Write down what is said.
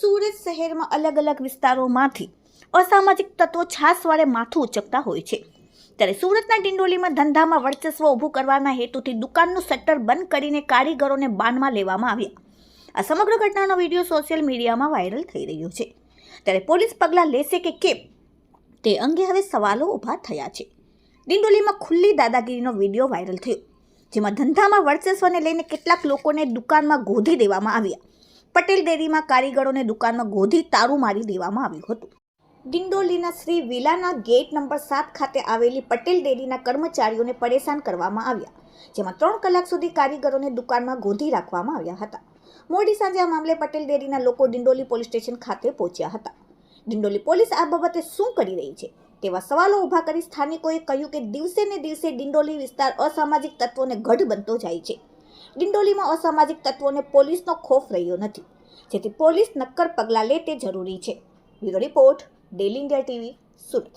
સુરત શહેરમાં અલગ અલગ વિસ્તારોમાંથી અસામાજિક તત્વો છાસવાળે માથું ઉચકતા હોય છે. ત્યારે સુરતના ડિંડોલીમાં ધંધામાં વર્ચસ્વ ઊભું કરવાના હેતુથી દુકાનનું શટર બંધ કરીને કારીગરોને બાનમાં લેવામાં આવ્યા. આ સમગ્ર ઘટનાનો વીડિયો સોશિયલ મીડિયામાં વાયરલ થઈ રહ્યો છે. ત્યારે પોલીસ પગલાં લેશે કે કેમ? તે અંગે હવે સવાલો ઊભા થયા છે. ડિંડોલીમાં ખુલ્લી દાદાગીરીનો વીડિયો વાયરલ થયો. જેમાં ધંધામાં વર્ચસ્વને લઈને કેટલાક લોકોને દુકાનમાં ગોધી દેવામાં આવ્યા. પટેલ ડેરીમાં કારીગરોને દુકાનમાં ગોધી તારું મારી દેવામાં આવ્યું હતું. ડિંડોલીના શ્રી વિલાના ગેટ નંબર સાત ખાતે આવેલી પટેલ ડેરીના કર્મચારીઓને પરેશાન કરવામાં આવ્યા, જેમાં ત્રણ કલાક સુધી કારીગરોને દુકાનમાં ગોધી રાખવામાં આવ્યા હતા. મોડી સાંજે આ મામલે પટેલ ડેરીના લોકો ડિંડોલી પોલીસ સ્ટેશન ખાતે પહોંચ્યા હતા. ડિંડોલી પોલીસ આ બાબતે શું કરી રહી છે? તેવા સવાલો ઊભા કરી સ્થાનિકોએ કહ્યું કે દિવસે ને દિવસે ડિંડોલી વિસ્તાર અસામાજિક તત્વોને ગઢ બનતો જાય છે. ડિંડોલીમાં અસામાજિક તત્વોને પોલીસનો ખોફ રહ્યો નથી. જેથી પોલીસ નક્કર પગલાં લે તે જરૂરી છે. Bureau report, daily India TV, Surat.